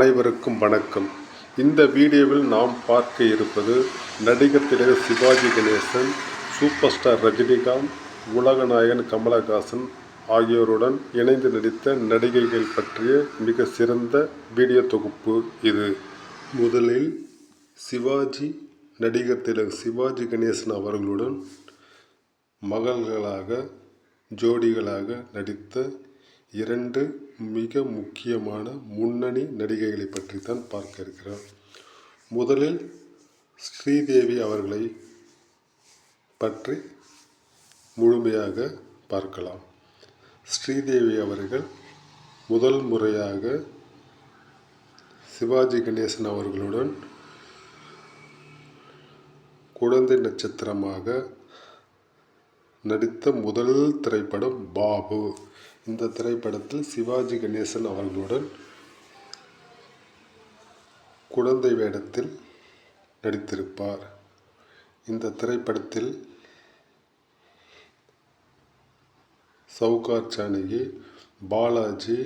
அனைவருக்கும் வணக்கம். இந்த வீடியோவில் நாம் பார்க்க இருப்பது நடிகர் திலக சிவாஜி கணேசன் சூப்பர் ஸ்டார் ரஜினிகாந்த் உலகநாயகன் கமலஹாசன் ஆகியோருடன் இணைந்து நடித்த நடிகைகள் பற்றிய மிக சிறந்த வீடியோ தொகுப்பு இது. முதலில் சிவாஜி நடிகர் திலக சிவாஜி கணேசன் அவர்களுடன் மகள்களாக ஜோடிகளாக நடித்த இரண்டு மிக முக்கியமான முன்னணி நடிகைகளை பற்றி தான் பார்க்க இருக்கிறோம். முதலில் ஸ்ரீதேவி அவர்களை பற்றி முழுமையாக பார்க்கலாம். ஸ்ரீதேவி அவர்கள் முதல் முறையாக சிவாஜி கணேசன் அவர்களுடன் குழந்தை நட்சத்திரமாக நடித்த முதல் திரைப்படம் பாபு. இந்த திரைப்படத்தில் சிவாஜி கணேசன் அவர்களுடன் குழந்தை வேடத்தில் நடித்திருப்பார். இந்த திரைப்படத்தில் சவுகார் ஜானகி பாலாஜி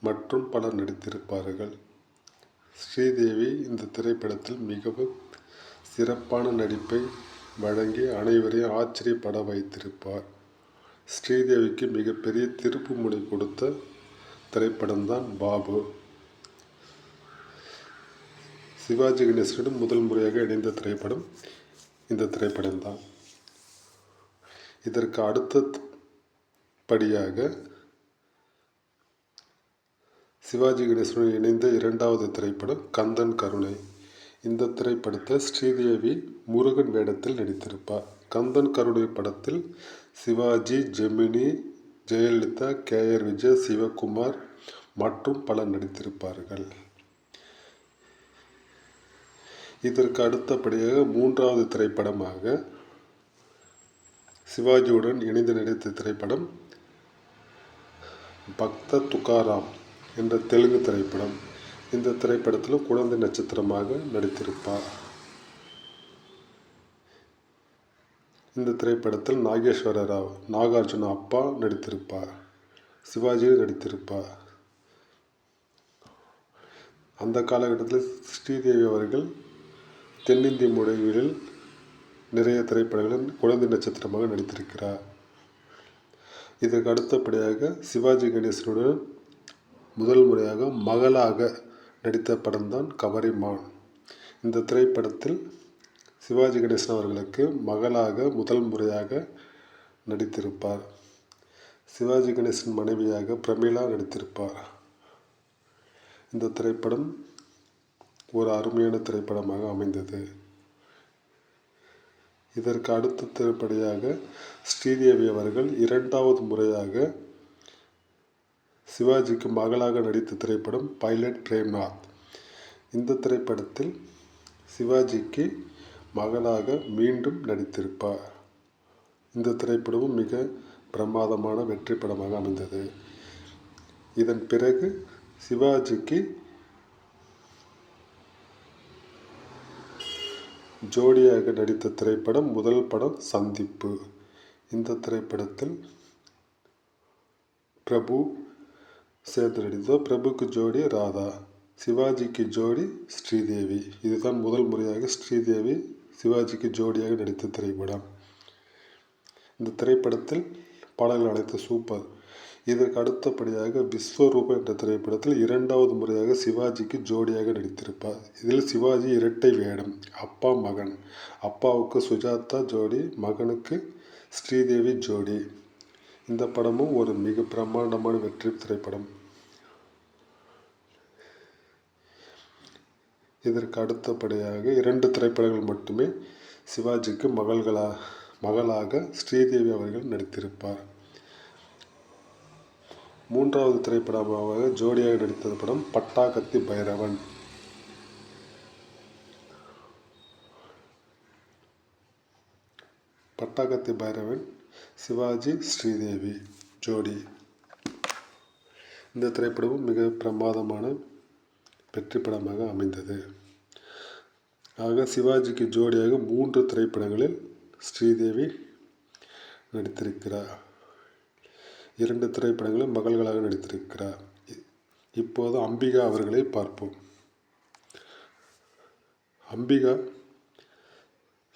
மற்றும் பலர் நடித்திருப்பார்கள். ஸ்ரீதேவி இந்த திரைப்படத்தில் மிகவும் சிறப்பான நடிப்பை வழங்கி அனைவரையும் ஆச்சரியப்பட வைத்திருப்பார். ஸ்ரீதேவிக்கு மிகப்பெரிய திருப்பு முனை கொடுத்த திரைப்படம்தான் பாபு. சிவாஜி கணேசனுடன் முதல் முறையாக இணைந்த திரைப்படம் இந்த திரைப்படம்தான் இதற்கு அடுத்த படியாக சிவாஜி கணேசனுடன் இணைந்த இரண்டாவது திரைப்படம் கந்தன் கருணை. இந்த திரைப்படத்தில் ஸ்ரீதேவி முருகன் வேடத்தில் நடித்திருப்பார். கந்தன் கருணை படத்தில் சிவாஜி ஜெமினி ஜெயலலிதா கே. ஆர். விஜய் சிவகுமார் மற்றும் பலர் நடித்திருப்பார்கள். இதற்கு அடுத்தபடியாக மூன்றாவது திரைப்படமாக சிவாஜியுடன் இணைந்து நடித்த திரைப்படம் பக்த துகாராம் என்ற தெலுங்கு திரைப்படம். இந்த திரைப்படத்திலும் குழந்தை நட்சத்திரமாக நடித்திருப்பார். இந்த திரைப்படத்தில் நாகேஸ்வர ராவ் நாகார்ஜுன அப்பா நடித்திருப்பார். சிவாஜி நடித்திருப்பார். அந்த காலகட்டத்தில் ஸ்ரீதேவி அவர்கள் தென்னிந்திய மொழிகளில் நிறைய திரைப்படங்களில் குழந்தை நட்சத்திரமாக நடித்திருக்கிறார். இதற்கு அடுத்தபடியாக சிவாஜி கணேசனுடன் முதல் முறையாக மகளாக நடித்த படம்தான் கவரிமான். இந்த திரைப்படத்தில் சிவாஜி கணேசன் அவர்களுக்கு மகளாக முதல் முறையாக நடித்திருப்பார். சிவாஜி கணேசன் மனைவியாக பிரமிளா நடித்திருப்பார். இந்த திரைப்படம் ஒரு அருமையான திரைப்படமாக அமைந்தது. இதற்கு அடுத்த திரைப்படியாக ஸ்ரீதேவி அவர்கள் இரண்டாவது முறையாக சிவாஜிக்கு மகளாக நடித்த திரைப்படம் பைலட் பிரேம்நாத். இந்த திரைப்படத்தில் சிவாஜிக்கு மகளாக மீண்டும் நடித்திருப்பார். இந்த திரைப்படமும் மிக பிரமாதமான வெற்றி படமாக அமைந்தது. இதன் பிறகு சிவாஜிக்கு ஜோடியாக நடித்த திரைப்படம் முதல் படம் சந்திப்பு. இந்த திரைப்படத்தில் பிரபு சேர்ந்து நடித்தோம் பிரபுக்கு ஜோடி ராதா சிவாஜிக்கு ஜோடி ஸ்ரீதேவி. இதுதான் முதல் முறையாக ஸ்ரீதேவி சிவாஜிக்கு ஜோடியாக நடித்த திரைப்படம். இந்த திரைப்படத்தில் பாடல்கள் அனைத்து சூப்பர் இதற்கு அடுத்தபடியாக விஸ்வரூபம் என்ற திரைப்படத்தில் இரண்டாவது முறையாக சிவாஜிக்கு ஜோடியாக நடித்திருப்பார். இதில் சிவாஜி இரட்டை வேடம் அப்பா மகன். அப்பாவுக்கு சுஜாதா ஜோடி மகனுக்கு ஸ்ரீதேவி ஜோடி. இந்த படமும் ஒரு மிக பிரம்மாண்டமான வெற்றி திரைப்படம். இதற்கு அடுத்தபடியாக இரண்டு திரைப்படங்கள் மட்டுமே சிவாஜிக்கு மகள்களா மகளாக ஸ்ரீதேவி அவர்கள் நடித்திருப்பார். மூன்றாவது திரைப்படமாக ஜோடியாக நடித்த படம் பட்டாக்கத்தி பைரவன். பட்டாக்கத்தி பைரவன் சிவாஜி ஸ்ரீதேவி ஜோடி. இந்த திரைப்படமும் மிக பிரமாதமான வெற்றி படமாக அமைந்தது. ஆக சிவாஜிக்கு ஜோடியாக மூன்று திரைப்படங்களில் ஸ்ரீதேவி நடித்திருக்கிறார். இரண்டு திரைப்படங்களில் மகள்களாக நடித்திருக்கிறார். இப்போது அம்பிகா அவர்களை பார்ப்போம். அம்பிகா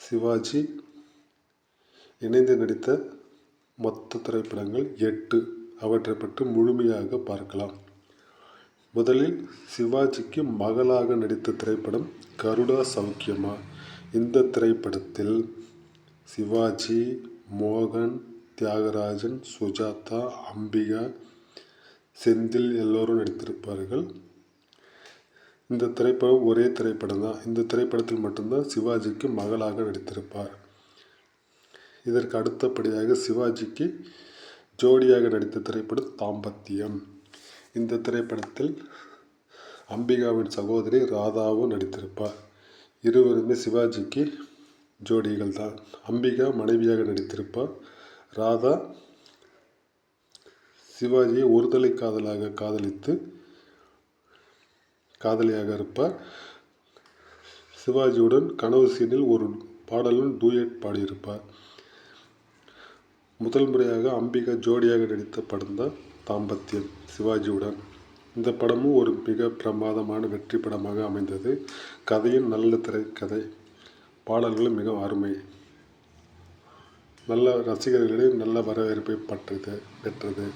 சிவாஜி இணைந்து நடித்த மொத்த திரைப்படங்கள் எட்டு. அவற்றை பற்றி முழுமையாக பார்க்கலாம். முதலில் சிவாஜிக்கு மகளாக நடித்த திரைப்படம் கருடா சௌக்கியமா? இந்த திரைப்படத்தில் சிவாஜி மோகன் தியாகராஜன் சுஜாதா அம்பிகா செந்தில் எல்லோரும் நடித்திருப்பார்கள். இந்த திரைப்படம் ஒரே திரைப்படம் தான். இந்த திரைப்படத்தில் மட்டும்தான் சிவாஜிக்கு மகளாக நடித்திருப்பார். இதற்கு அடுத்தபடியாக சிவாஜிக்கு ஜோடியாக நடித்த திரைப்படம் தாம்பத்தியம். இந்த திரைப்படத்தில் அம்பிகாவின் சகோதரி ராதாவும் நடித்திருப்பார். இருவருமே சிவாஜிக்கு ஜோடிகள் தான் அம்பிகா மனைவியாக நடித்திருப்பார். ராதா சிவாஜியை ஒருதலை காதலாக காதலித்து காதலியாக இருப்பார். சிவாஜியுடன் கனவு சீனில் ஒரு பாடலும் டூயட் பாடியிருப்பார். முதல் முறையாக அம்பிகா ஜோடியாக நடித்த படம் தான் தாம்பத்தியம். சிவாஜியுடன். இந்த படமும் ஒரு மிக பிரமாதமான வெற்றி படமாக அமைந்தது. கதையும் நல்ல திரைக்கதை பாடல்களும் மிக அருமை. நல்ல ரசிகர்களிடையே நல்ல வரவேற்பை பற்றது பெற்றது.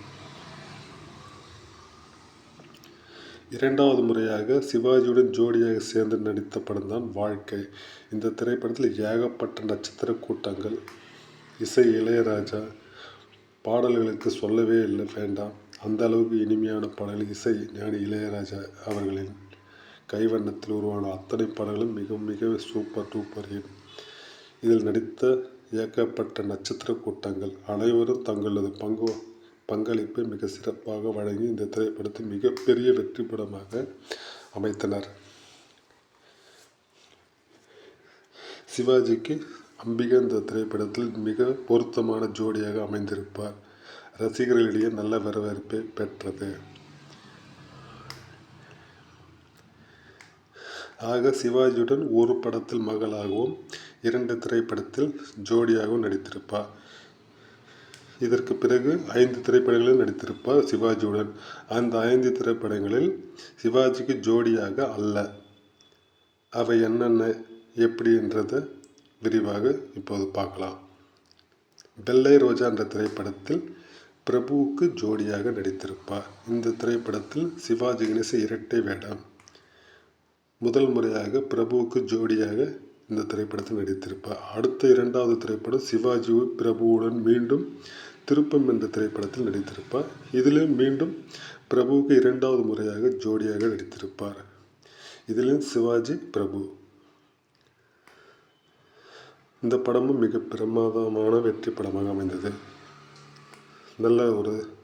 இரண்டாவது முறையாக சிவாஜியுடன் ஜோடியாக சேர்ந்து நடித்த படம்தான் வாழ்க்கை. இந்த திரைப்படத்தில் ஏகப்பட்ட நட்சத்திர கூட்டங்கள். இசை இளையராஜா. பாடல்களுக்கு சொல்லவே இல்லை வேண்டாம். அந்த அளவுக்கு இனிமையான பாடல் இசை ஞானி இளையராஜா அவர்களின் கைவண்ணத்தில் உருவான அத்தனை பாடல்களும் மிக மிக சூப்பர் டூப்பர் ஹிட். இதில் நடித்த இயக்கப்பட்ட நட்சத்திர கூட்டங்கள் அனைவரும் தங்களது பங்கு பங்களிப்பை மிக சிறப்பாக வழங்கி இந்த திரைப்படத்தை மிகப்பெரிய வெற்றி படமாக அமைத்தனர். சிவாஜிக்கு அம்பிகா இந்த திரைப்படத்தில் மிக பொருத்தமான ஜோடியாக அமைந்திருப்பார். ரசிகர்களிடையே நல்ல வரவேற்பை பெற்றது. ஆக சிவாஜியுடன் ஒரு படத்தில் மகளாகவும் இரண்டு திரைப்படத்தில் ஜோடியாகவும் நடித்திருப்பார் இதற்கு பிறகு ஐந்து திரைப்படங்களில் நடித்திருப்பார் சிவாஜியுடன். அந்த ஐந்து திரைப்படங்களில் சிவாஜிக்கு ஜோடியாக அல்ல. அவை என்னென்ன எப்படி என்றதை விரிவாக இப்போது பார்க்கலாம். வெள்ளை ரோஜா என்ற திரைப்படத்தில் பிரபுவுக்கு ஜோடியாக நடித்திருப்பார். இந்த திரைப்படத்தில் சிவாஜி கணேச இரட்டை வேடம். முதல் முறையாக பிரபுவுக்கு ஜோடியாக இந்த திரைப்படத்தில் நடித்திருப்பார். அடுத்த இரண்டாவது திரைப்படம் சிவாஜி பிரபுவுடன் மீண்டும் திருப்பம் என்ற திரைப்படத்தில் நடித்திருப்பார். இதிலும் மீண்டும் பிரபுவுக்கு இரண்டாவது முறையாக ஜோடியாக நடித்திருப்பார். இதிலும் சிவாஜி பிரபு. இந்த படமும் மிக பிரமாதமான வெற்றி படமாக அமைந்தது. நல்ல ஒரு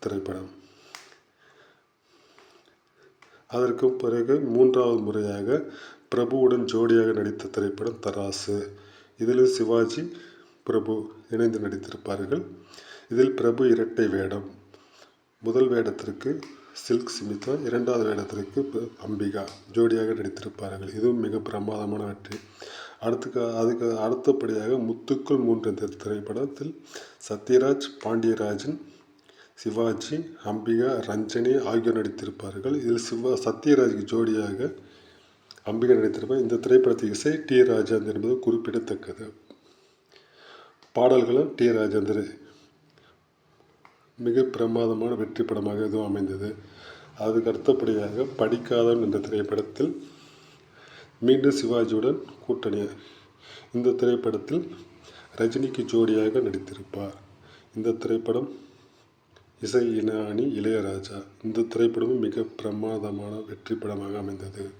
திரைப்படம். அதற்கு பிறகு மூன்றாவது முறையாக பிரபுவுடன் ஜோடியாக நடித்த திரைப்படம் தராசு. இதில் சிவாஜி பிரபு இணைந்து நடித்திருப்பார்கள். இதில் பிரபு இரட்டை வேடம். முதல் வேடத்திற்கு சில்க் சிமிதா இரண்டாவது வேடத்திற்கு அம்பிகா ஜோடியாக நடித்திருப்பார்கள். இதுவும் மிக பிரமாதமான வெற்றி. அடுத்துக்கு அதுக்கு அடுத்தபடியாக முத்துக்குள் மூன்று என்ற திரைப்படத்தில் சத்யராஜ் பாண்டியராஜன் சிவாஜி அம்பிகா ரஞ்சனி ஆகியோர் நடித்திருப்பார்கள். இதில் சிவா சத்யராஜுக்கு ஜோடியாக அம்பிகா நடித்திருப்பார். இந்த திரைப்படத்தின் இசை டி ராஜேந்தர் என்பது குறிப்பிடத்தக்கது. பாடல்களும் டி ராஜேந்தர் மிக பிரமாதமான வெற்றி படமாக இதுவும் அமைந்தது. அதுக்கு அடுத்தபடியாக படிக்காதவன் என்ற திரைப்படத்தில் மீண்டும் சிவாஜியுடன் கூட்டணி இந்த திரைப்படத்தில் ரஜினிக்கு ஜோடியாக நடித்திருப்பார். இந்த திரைப்படம் இசை இனானி இளையராஜா. இந்த திரைப்படமும் மிக பிரமாதமான வெற்றி படமாக அமைந்தது.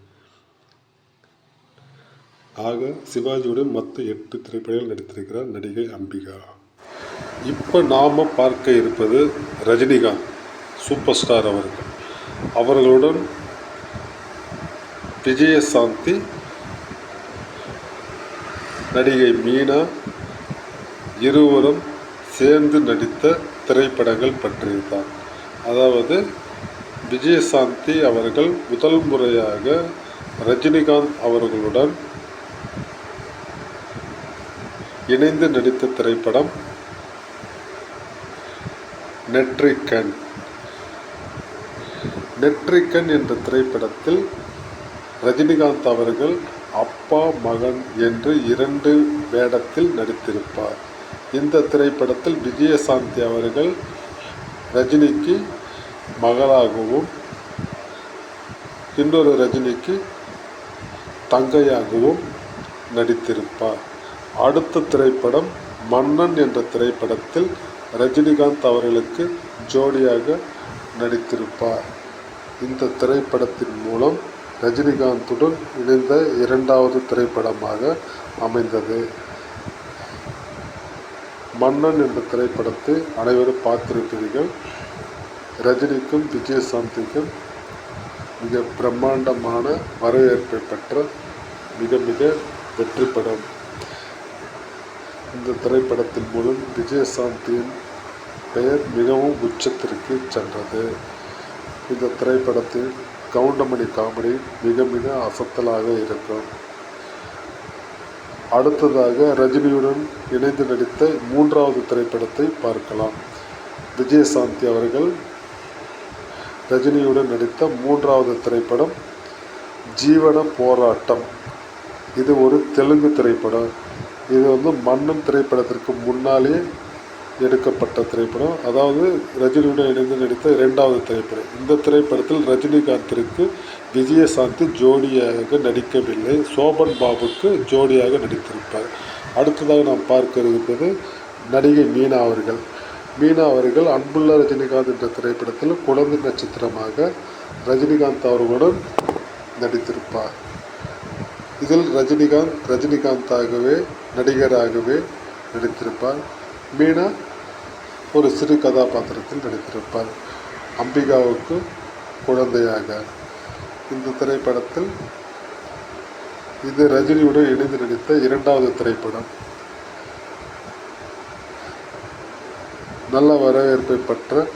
ஆக சிவாஜியுடன் மொத்த எட்டு திரைப்படங்கள் நடித்திருக்கிறார் நடிகை அம்பிகா. இப்போ நாம் பார்க்க இருப்பது ரஜினிகாந்த் சூப்பர் ஸ்டார் அவர்கள். அவர்களுடன் விஜயசாந்தி நடிகை மீனா இருவரும் சேர்ந்து நடித்த திரைப்படங்கள் பற்றியதுதான். அதாவது விஜயசாந்தி அவர்கள் முதல் முறையாக ரஜினிகாந்த் அவர்களுடன் இணைந்து நடித்த திரைப்படம் நெற்றிக்கண். நெற்றிக்கண் என்ற திரைப்படத்தில் ரஜினிகாந்த் அவர்கள் அப்பா மகன் என்று இரண்டு வேடத்தில் நடித்திருப்பார். இந்த திரைப்படத்தில் விஜயசாந்தி அவர்கள் ரஜினிக்கு மகளாகவும் இன்னொரு ரஜினிக்கு தங்கையாகவும் நடித்திருப்பார். அடுத்த திரைப்படம் மன்னன் என்ற திரைப்படத்தில் ரஜினிகாந்த் அவர்களுக்கு ஜோடியாக நடித்திருப்பார். இந்த திரைப்படத்தின் மூலம் ரஜினிகாந்துடன் இணைந்த இரண்டாவது திரைப்படமாக அமைந்தது. மன்னன் என்ற திரைப்படத்தை அனைவரும் பார்த்திருப்பீர்கள். ரஜினிக்கும் விஜயசாந்திக்கும் மிக பிரம்மாண்டமான வரவேற்பை பெற்ற மிக மிக வெற்றி படம். இந்த திரைப்படத்தின் மூலம் விஜயசாந்தியின் பெயர் மிகவும் உச்சத்திற்கு சென்றது. இந்த திரைப்படத்தில் கவுண்டமணி காமெடி மிக மிக அசத்தலாக இருக்கும். அடுத்ததாக ரஜினியுடன் இணைந்து நடித்த மூன்றாவது திரைப்படத்தை பார்க்கலாம். விஜயசாந்தி அவர்கள் ரஜினியுடன் நடித்த மூன்றாவது திரைப்படம் ஜீவன போராட்டம். இது ஒரு தெலுங்கு திரைப்படம். இது வந்து மன்னன் திரைப்படத்திற்கு முன்னாலே எடுக்கப்பட்ட திரைப்படம். அதாவது ரஜினியுடன் இணைந்து நடித்த இரண்டாவது திரைப்படம். இந்த திரைப்படத்தில் ரஜினிகாந்திற்கு விஜயசாந்தி ஜோடியாக நடிக்கவில்லை. சோபன் பாபுக்கு ஜோடியாக நடித்திருப்பார். அடுத்ததாக நாம் பார்க்க இருப்பது நடிகை மீனா அவர்கள். மீனா அவர்கள் அன்புள்ள ரஜினிகாந்த் என்ற திரைப்படத்தில் குழந்தை நட்சத்திரமாக ரஜினிகாந்த் அவர்களுடன் நடித்திருப்பார். இதில் ரஜினிகாந்த் ரஜினிகாந்தாகவே நடிகராகவே நடித்திருப்பார். மீனா ஒரு சிறு கதாபாத்திரத்தில் நடித்திருப்பார். அம்பிகாவுக்கு குழந்தையாக. இந்த திரைப்படத்தில் இது ரஜினியுடன் இணைந்து நடித்த இரண்டாவது திரைப்படம். நல்ல வரவேற்பை பெற்ற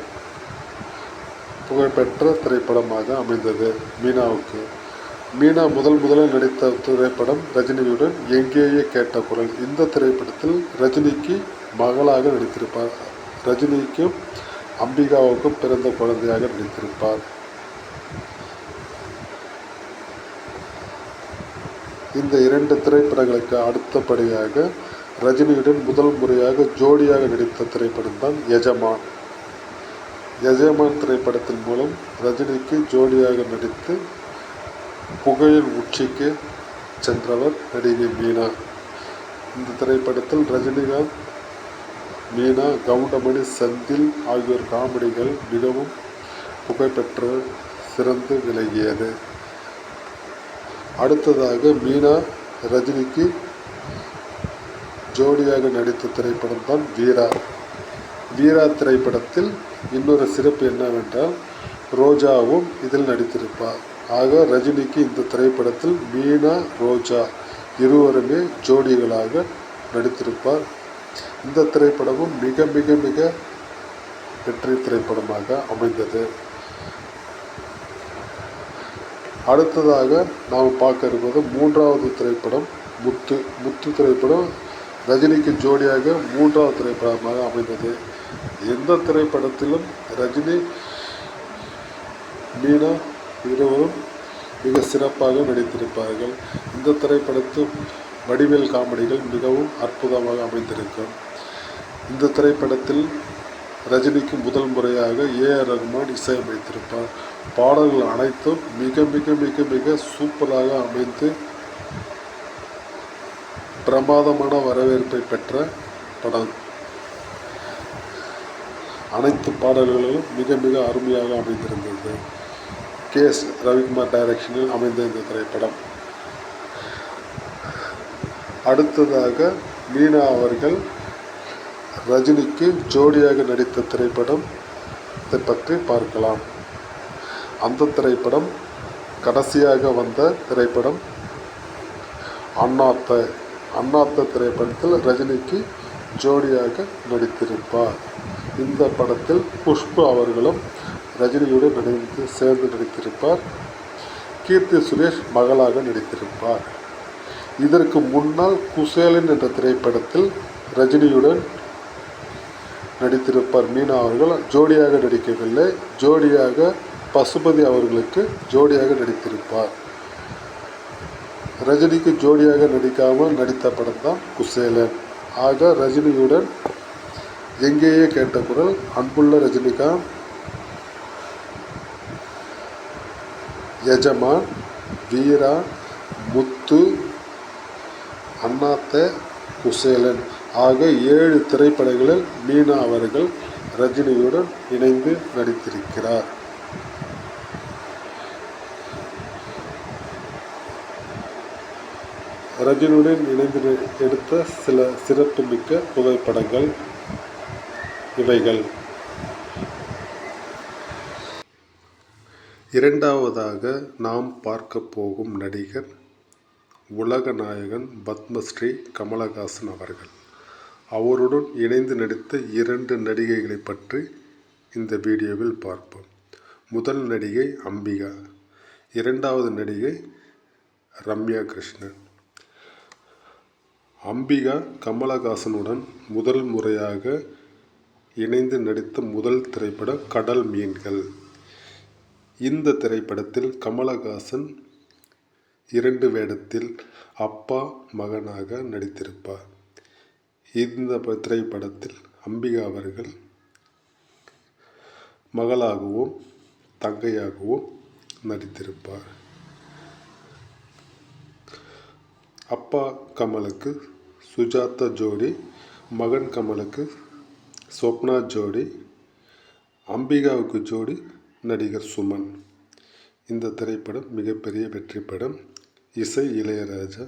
புகழ்பெற்ற திரைப்படமாக அமைந்தது மீனாவுக்கு. மீனா முதல் முதலில் நடித்த திரைப்படம் ரஜினியுடன் எங்கேயே கேட்ட குரல். இந்த திரைப்படத்தில் ரஜினிக்கு மகளாக நடித்திருப்பார். ரஜினிக்கும் அம்பிகாவுக்கும் பிறந்த குழந்தையாக நடித்திருப்பார். இந்த இரண்டு திரைப்படங்களுக்கு அடுத்தபடியாக ரஜினியுடன் முதல் முறையாக ஜோடியாக நடித்த திரைப்படம் தான் எஜமான் எஜமான் திரைப்படத்தின் மூலம் ரஜினிக்கு ஜோடியாக நடித்து புகையில் உச்சிக்கு சென்றவர் நடிகை மீனா. இந்த திரைப்படத்தில் ரஜினிகாந்த் மீனா கவுண்டமணி செந்தில் ஆகியோர் காமெடிகள் மிகவும் புகழ்பெற்று சிறந்து விளங்கியது. அடுத்ததாக மீனா ரஜினிக்கு ஜோடியாக நடித்த திரைப்படம் தான் வீரா. வீரா திரைப்படத்தில் இன்னொரு சிறப்பு என்னவென்றால் ரோஜாவும் இதில் நடித்திருப்பார். ஆக ரஜினிக்கு இந்த திரைப்படத்தில் மீனா ரோஜா இருவருமே ஜோடிகளாக நடித்திருப்பார். இந்த திரைப்படமும் மிக மிக மிக வெற்றி திரைப்படமாக அமைந்தது. அடுத்ததாக நாம் பார்க்க இருப்பது மூன்றாவது திரைப்படம் முத்து. முத்து திரைப்படம் ரஜினிக்கு ஜோடியாக மூன்றாவது திரைப்படமாக அமைந்தது. எந்த திரைப்படத்திலும் ரஜினி மீனா இருவரும் மிக சிறப்பாக நடித்திருப்பார்கள். இந்த திரைப்படத்து வடிவேல் காமெடிகள் மிகவும் அற்புதமாக அமைந்திருக்கும். இந்த திரைப்படத்தில் ரஜினிக்கு முதல் முறையாக ஏ ஆர் ரகுமான் இசையமைத்திருப்பார். பாடல்கள் அனைத்தும் மிக மிக மிக மிக சூப்பராக அமைந்து பிரமாதமான வரவேற்பை பெற்ற படம். அனைத்து பாடல்களும் மிக மிக அருமையாக அமைந்திருந்தது. கே எஸ் ரவிக்குமார் டைரக்ஷனில் அமைந்த இந்த திரைப்படம். அடுத்ததாக மீனா அவர்கள் ரஜினிக்கு ஜோடியாக நடித்த திரைப்படம் இதை பற்றி பார்க்கலாம். அந்த திரைப்படம் கடைசியாக வந்த திரைப்படம் அண்ணாத்த. அண்ணாத்த திரைப்படத்தில் ரஜினிக்கு ஜோடியாக நடித்திருப்பார். இந்த படத்தில் புஷ்பு அவர்களும் ரஜினியுடன் நடித்து சேர்ந்து நடித்திருப்பார். கீர்த்தி சுரேஷ் மகளாக நடித்திருப்பார். இதற்கு முன்னால் குசேலன் என்ற திரைப்படத்தில் ரஜினியுடன் நடித்திருப்பார் மீனா அவர்கள் ஜோடியாக நடிக்கவில்லை. ஜோடியாக பசுபதி அவர்களுக்கு ஜோடியாக நடித்திருப்பார். ரஜினிக்கு ஜோடியாக நடிக்காமல் நடித்த படம் தான் குசேலன். ஆக ரஜினியுடன் எங்கேயே கேட்ட குரல் அன்புள்ள ரஜினிகாந்த் எஜமான் வீரா முத்து அண்ணாத்த குசேலன். ஆக ஏழு திரைப்படங்களில் மீனா அவர்கள் ரஜினியுடன் இணைந்து நடித்திருக்கிறார். ரஜினியுடன் இணைந்து எடுத்த சில சிறப்புமிக்க புகைப்படங்கள் இவைகள். இரண்டாவதாக நாம் பார்க்க போகும் நடிகர் உலக நாயகன் பத்மஸ்ரீ கமலஹாசன் அவர்கள். அவருடன் இணைந்து நடித்த இரண்டு நடிகைகளை பற்றி இந்த வீடியோவில் பார்ப்போம். முதல் நடிகை அம்பிகா இரண்டாவது நடிகை ரம்யா கிருஷ்ணன். அம்பிகா கமலஹாசனுடன் முதல் முறையாக இணைந்து நடித்த முதல் திரைப்படம் கடல் மீன்கள். இந்த திரைப்படத்தில் கமலஹாசன் இரண்டு வேடத்தில் அப்பா மகனாக நடித்திருப்பார். இந்த திரைப்படத்தில் அம்பிகா அவர்கள் மகளாகவும் தங்கையாகவும் நடித்திருப்பார். அப்பா கமலுக்கு சுஜாதா ஜோடி மகன் கமலுக்கு சொப்னா ஜோடி அம்பிகாவுக்கு ஜோடி நடிகர் சுமன். இந்த திரைப்படம் மிகப்பெரிய வெற்றி படம். இசை இளையராஜா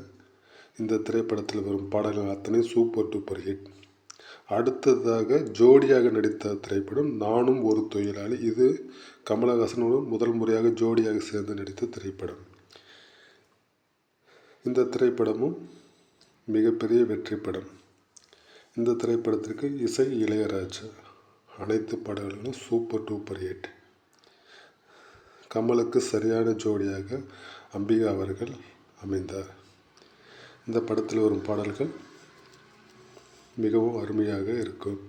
இந்த திரைப்படத்தில் வரும் பாடல்கள் அத்தனை சூப்பர் டூப்பர் ஹிட். அடுத்ததாக ஜோடியாக நடித்த திரைப்படம் நானும் ஒரு தொழிலாளி. இது கமலஹாசனுடன் முதல் முறையாக ஜோடியாக சேர்ந்து நடித்த திரைப்படம். இந்த திரைப்படமும் மிகப்பெரிய வெற்றி படம். இந்த திரைப்படத்திற்கு இசை இளையராஜா அனைத்து பாடல்களும் சூப்பர் டூப்பர் ஹிட். கமலுக்கு சரியான ஜோடியாக அம்பிகா அவர்கள் அமைந்தார். இந்த படத்தில் வரும் பாடல்கள் மிகவும் அருமையாக இருக்கும்.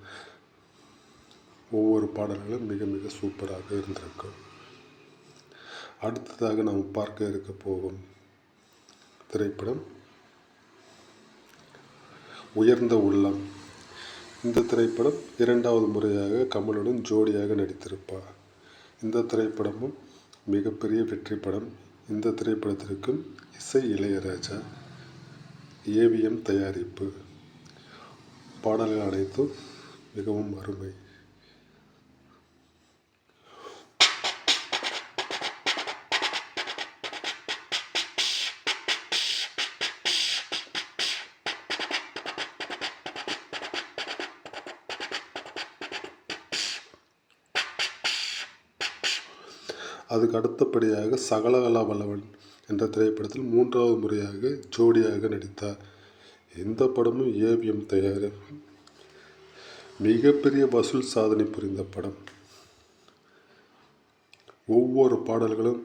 ஒவ்வொரு பாடல்களும் மிக மிக சூப்பராக இருந்திருக்கும். அடுத்ததாக நாம் பார்க்க இருக்க போகும் திரைப்படம் உயர்ந்த உள்ளம். இந்த திரைப்படம் இரண்டாவது முறையாக கமலுடன் ஜோடியாக நடித்திருப்பார். இந்த திரைப்படமும் மிகப்பெரிய வெற்றி படம். இந்த திரைப்படத்திற்கும் இசை இளையராஜா ஏவிஎம் தயாரிப்பு. பாடல்கள் அனைத்தும் மிகவும் அருமை. அதுக்கு அடுத்தபடியாக சகலகலா வல்லவன். என்ற திரைப்படத்தில் மூன்றாவது முறையாக ஜோடியாக நடித்தார். இந்த படமும் ஏவிஎம் தயார் மிகப்பெரிய வசூல் சாதனை புரிந்த படம். ஒவ்வொரு பாடல்களும்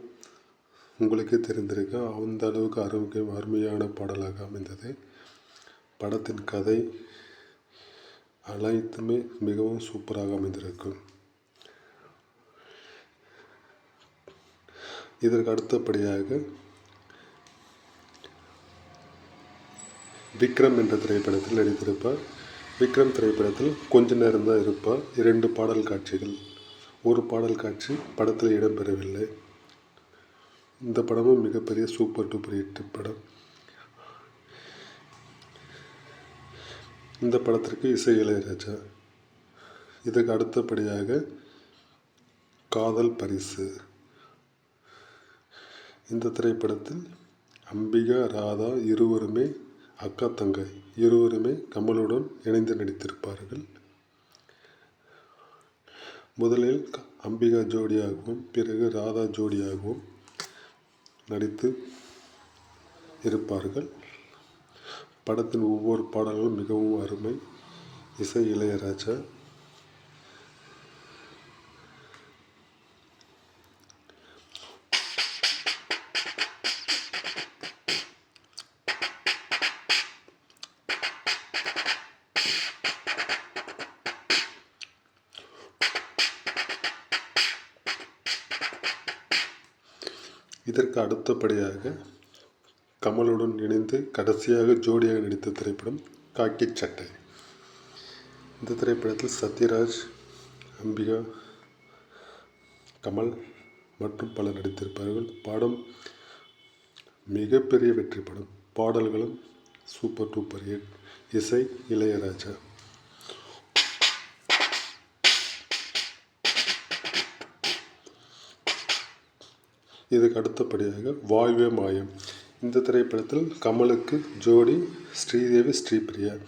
உங்களுக்கே தெரிந்திருக்க அந்த அளவுக்கு அருமை அருமையான பாடலாக அமைந்தது. படத்தின் கதை அனைத்துமே மிகவும் சூப்பராக அமைந்திருக்கும். இதற்கு அடுத்தபடியாக விக்ரம் என்ற திரைப்படத்தில் நடித்திருப்பார். விக்ரம் திரைப்படத்தில் கொஞ்ச நேரம் தான் இருப்பார். இரண்டு பாடல் காட்சிகள். ஒரு பாடல் காட்சி படத்தில் இடம்பெறவில்லை. இந்த படமும் மிகப்பெரிய சூப்பர் டூப்பர் ஹிட் படம். இந்த படத்திற்கு இசை இளையராஜா. இதுக்கு அடுத்தபடியாக காதல் பரிசு. இந்த திரைப்படத்தில் அம்பிகா ராதா இருவருமே அக்கா தங்கை இருவருமே கமலுடன் இணைந்து நடித்திருப்பார்கள். முதலில் க- அம்பிகா ஜோடியாகவும் பிறகு ராதா ஜோடியாகவும் நடித்து இருப்பார்கள். படத்தின் ஒவ்வொரு பாடல்களும் மிகவும் அருமை. இசை இளையராஜா இதற்கு அடுத்தபடியாக கமலுடன் இணைந்து கடைசியாக ஜோடியாக நடித்த திரைப்படம் காக்கி சட்டை. இந்த திரைப்படத்தில் சத்யராஜ் அம்பிகா கமல் மற்றும் பலர் நடித்திருப்பார்கள். படம் மிகப்பெரிய வெற்றி படம். பாடல்களும் சூப்பர் டூப்பர் ஹிட் இசை இளையராஜா. இதுக்கு அடுத்தபடியாக வாழ்வே மாயம். இந்த திரைப்படத்தில் கமலுக்கு ஜோடி ஸ்ரீதேவி ஸ்ரீபிரியா.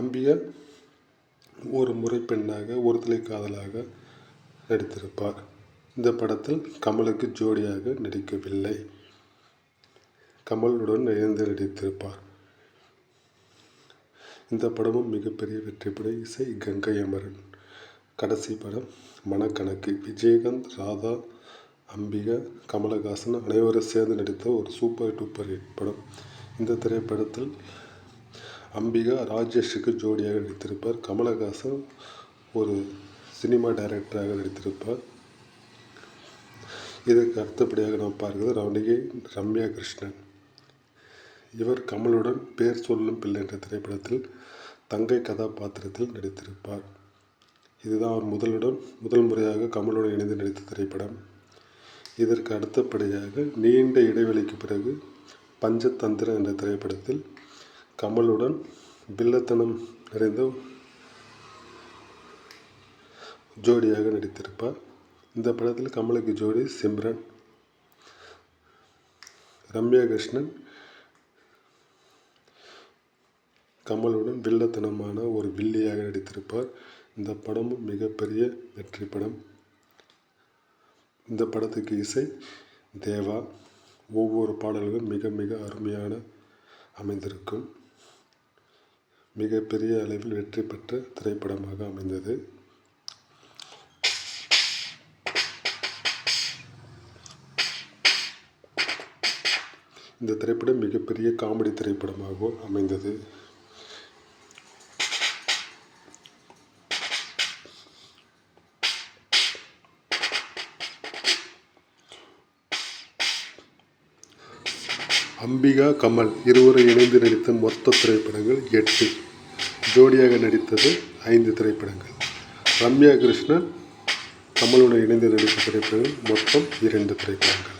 அம்பியா ஒரு முறை பெண்ணாக ஒருதலை காதலாக நடித்திருப்பார். இந்த படத்தில் கமலுக்கு ஜோடியாக நடிக்கவில்லை. கமலுடன் இணைந்து நடித்திருப்பார். இந்த படமும் மிகப்பெரிய வெற்றி பட இசை கங்கை அமரன். கடைசி படம் மனக்கணக்கு. விஜயகாந்த் ராதா அம்பிகா கமலஹாசன் அனைவரும் சேர்ந்து நடித்த ஒரு சூப்பர் டூப்பர் ஹிட் படம். இந்த திரைப்படத்தில் அம்பிகா ராஜேஷுக்கு ஜோடியாக நடித்திருப்பார். கமலஹாசன் ஒரு சினிமா டைரக்டராக நடித்திருப்பார். இதற்கு அடுத்தபடியாக நாம் பார்க்கிறது ரவணிகை ரம்யா கிருஷ்ணன். இவர் கமலுடன் பேர் சொல்லும் பிள்ளை என்ற திரைப்படத்தில் தங்கை கதாபாத்திரத்தில் நடித்திருப்பார். இதுதான் அவர் முதலுடன் முதல் முறையாக கமலுடன் இணைந்து நடித்த திரைப்படம். இதற்கு அடுத்தபடியாக நீண்ட இடைவெளிக்கு பிறகு பஞ்சதந்திரம் என்ற திரைப்படத்தில் கமலுடன் வில்லத்தனம் நிறைந்த ஜோடியாக நடித்திருப்பார். இந்த படத்தில் கமலுக்கு ஜோடி சிம்ரன் ரம்யா கிருஷ்ணன் கமலுடன் வில்லத்தனமான ஒரு வில்லியாக நடித்திருப்பார். இந்த படமும் மிகப்பெரிய வெற்றி படம். இந்த படத்துக்கு இசை தேவா ஒவ்வொரு பாடல்களும் மிக மிக அருமையான அமைந்திருக்கும். மிகப்பெரிய அளவில் வெற்றி பெற்ற திரைப்படமாக அமைந்தது. இந்த திரைப்படம் மிகப்பெரிய காமெடி திரைப்படமாக அமைந்தது. அம்பிகா கமல் இருவரும் இணைந்து நடித்த மொத்த திரைப்படங்கள் எட்டு. ஜோடியாக நடித்தது ஐந்து திரைப்படங்கள். ரம்யா கிருஷ்ணன் கமலுடன் இணைந்து நடித்த திரைப்படங்கள் மொத்தம் இரண்டு திரைப்படங்கள்.